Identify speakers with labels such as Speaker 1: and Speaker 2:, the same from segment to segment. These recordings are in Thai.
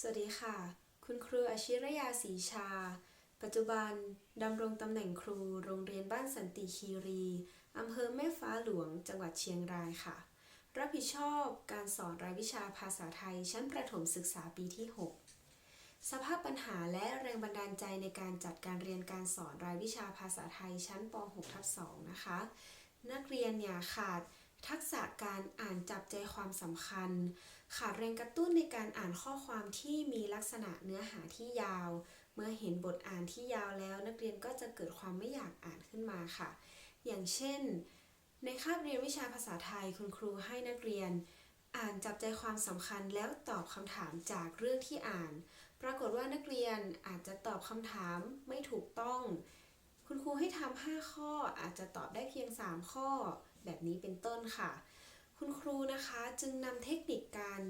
Speaker 1: สวัสดีค่ะ คุณครูอาชิรยาศรีชา ปัจจุบันดำรงตำแหน่งครูโรงเรียนบ้านสันติคีรีอำเภอแม่ฟ้าหลวง จังหวัดเชียงรายค่ะ รับผิดชอบการสอนรายวิชาภาษาไทยชั้นประถมศึกษาปีที่ 6 สภาพปัญหาและแรงบันดาลใจในการจัดการเรียนการสอนรายวิชาภาษาไทยชั้นป .6 ทับ2นะคะ นักเรียนเนี่ยขาด ทักษะการอ่านจับใจความสำคัญ ขาดแรงกระตุ้นในการอ่านข้อความที่มีลักษณะเนื้อหาที่ยาว เมื่อเห็นบทอ่านที่ยาวแล้ว นักเรียนก็จะเกิดความไม่อยากอ่านขึ้นมาค่ะ อย่างเช่น ในคาบเรียนวิชาภาษาไทยคุณครูให้นักเรียน อ่านจับใจความสำคัญแล้วตอบคำถามจากเรื่องที่อ่าน ปรากฏว่านักเรียนอาจจะตอบคำถามไม่ถูกต้อง คุณครูให้ทำ5ข้ออาจจะตอบได้เพียง 3 ข้อ แบบนี้เป็นต้นค่ะ คุณครูนะคะจึงนำเทคนิคการ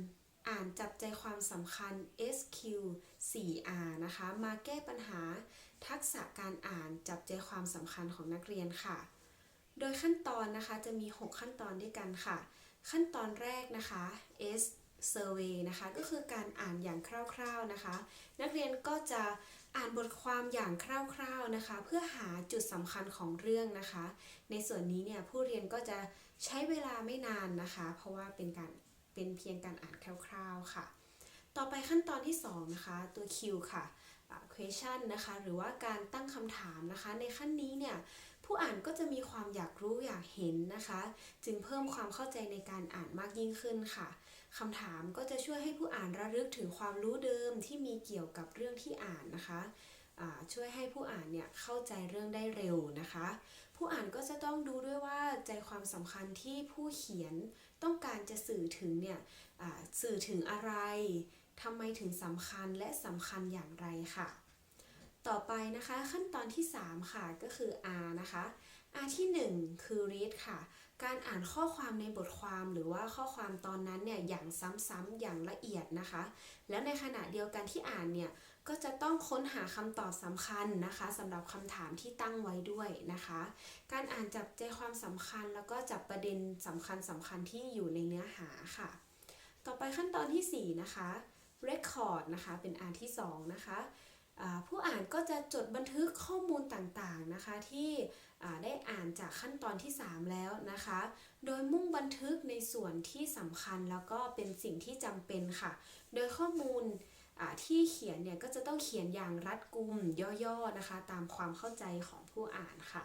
Speaker 1: อ่านจับใจความสำคัญ SQ 4R นะคะ มาแก้ปัญหาทักษะการอ่านจับใจความสำคัญของนักเรียนค่ะ โดยขั้นตอนนะคะจะมี 6 ขั้นตอนด้วยกันค่ะ ขั้นตอนแรกนะคะ S survey นะคะก็คือการอ่านอย่างคร่าวๆนะคะ นักเรียนก็จะอ่านบทความอย่างคร่าวๆนะคะ เพื่อหาจุดสำคัญของเรื่องนะคะ ในส่วนนี้เนี่ยผู้เรียนก็จะใช้เวลาไม่นานนะคะ เพราะว่าเป็นการเป็นเพียงการอ่านคร่าวๆค่ะ ต่อไปขั้นตอนที่2นะคะตัว Q ค่ะอ่า question นะคะหรือว่าการตั้งคำถามนะคะ ในขั้นนี้เนี่ยผู้อ่านก็จะมีความอยากรู้อยากเห็นนะคะ จึงเพิ่มความเข้าใจในการอ่านมากยิ่งขึ้นค่ะ คำถามก็จะช่วยให้ผู้อ่านระลึกถึงความรู้เดิมที่มีเกี่ยวกับเรื่องที่อ่านนะคะช่วยให้ผู้อ่านเนี่ยเข้าใจเรื่องได้เร็วนะคะ ผู้อ่านก็จะต้องดูด้วยว่าใจความสำคัญที่ผู้เขียนต้องการจะสื่อถึงเนี่ยสื่อถึงอะไรทำไมถึงสำคัญและสำคัญอย่างไรค่ะ ต่อไปนะคะขั้นตอนที่ 3 ค่ะก็คือ R นะคะ R ที่ 1 คือ read ค่ะ การอ่านข้อความในบทความหรือว่าข้อความตอนนั้นเนี่ยอย่างซ้ำๆอย่างละเอียดนะคะ แล้วในขณะเดียวกันที่อ่านเนี่ยก็จะต้องค้นหาคำตอบสำคัญนะคะสำหรับคำถามที่ตั้งไว้ด้วยนะคะ การอ่านจับใจความสำคัญแล้วก็จับประเด็นสำคัญสำคัญที่อยู่ในเนื้อหาค่ะ ต่อไปขั้นตอนที่ 4 นะคะ record นะคะเป็นอันที่ 2 นะคะ ผู้อ่านก็จะจดบันทึกข้อมูลต่างๆนะคะที่ได้อ่านจากขั้นตอนที่ 3 แล้วนะคะ โดยมุ่งบันทึกในส่วนที่สำคัญแล้วก็เป็นสิ่งที่จำเป็นค่ะ โดยข้อมูลที่เขียนเนี่ยก็จะต้องเขียนอย่างรัดกุมย่อๆนะคะ ตามความเข้าใจของผู้อ่านค่ะ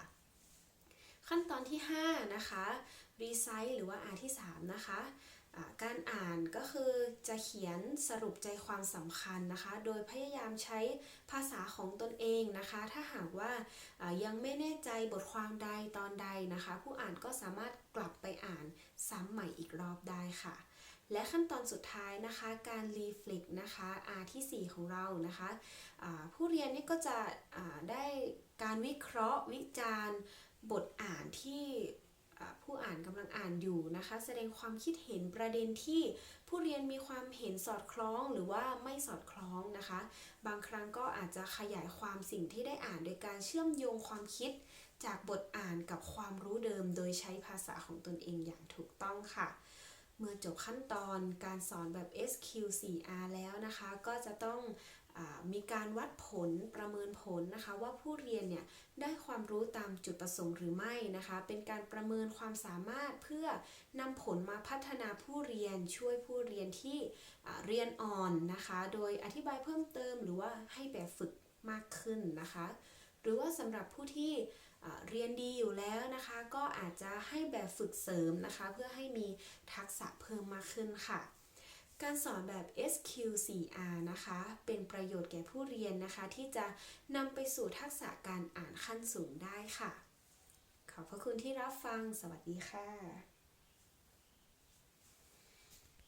Speaker 1: ขั้นตอนที่ 5 นะคะ recite หรือว่าอ่านที่ 3 นะคะ การอ่านก็คือจะเขียนสรุปใจความสำคัญนะคะ โดยพยายามใช้ภาษาของตนเองนะคะ ถ้าหากว่ายังไม่แน่ใจบทความใดตอนใดนะคะ ผู้อ่านก็สามารถกลับไปอ่านซ้ำใหม่อีกรอบได้ค่ะ และขั้นตอนสุดท้ายนะคะ การ reflect นะคะ R ที่ 4 ของเรานะคะอ่าผู้เรียนนี่ก็จะได้การวิเคราะห์วิจารณ์ บทอ่านที่ ผู้อ่านกำลังอ่านอยู่นะคะ แสดงความคิดเห็นประเด็นที่ผู้เรียนมีความเห็นสอดคล้องหรือว่าไม่สอดคล้องนะคะ บางครั้งก็อาจจะขยายความสิ่งที่ได้อ่าน โดยการเชื่อมโยงความคิดจากบทอ่านกับความรู้เดิม โดยใช้ภาษาของตนเองอย่างถูกต้องค่ะ เมื่อจบขั้นตอนการสอนแบบ SQ4R แล้วนะคะ ก็จะต้อง มีการวัดผลประเมินผลนะคะว่าผู้เรียนเนี่ยได้ความรู้ตามจุดประสงค์หรือไม่นะคะ เป็นการประเมินความสามารถเพื่อนำผลมาพัฒนาผู้เรียนช่วยผู้เรียนที่เรียนอ่อนนะคะ โดยอธิบายเพิ่มเติมหรือว่าให้แบบฝึกมากขึ้นนะคะ หรือว่าสำหรับผู้ที่เรียนดีอยู่แล้วนะคะ ก็อาจจะให้แบบฝึกเสริมนะคะ เพื่อให้มีทักษะเพิ่มมากขึ้นค่ะ การสอนแบบ SQ4R นะคะ เป็นประโยชน์แก่ผู้เรียนนะคะ ที่จะนำไปสู่ทักษะการอ่านขั้นสูงได้ค่ะ ขอบพระคุณที่รับฟัง สวัสดีค่ะ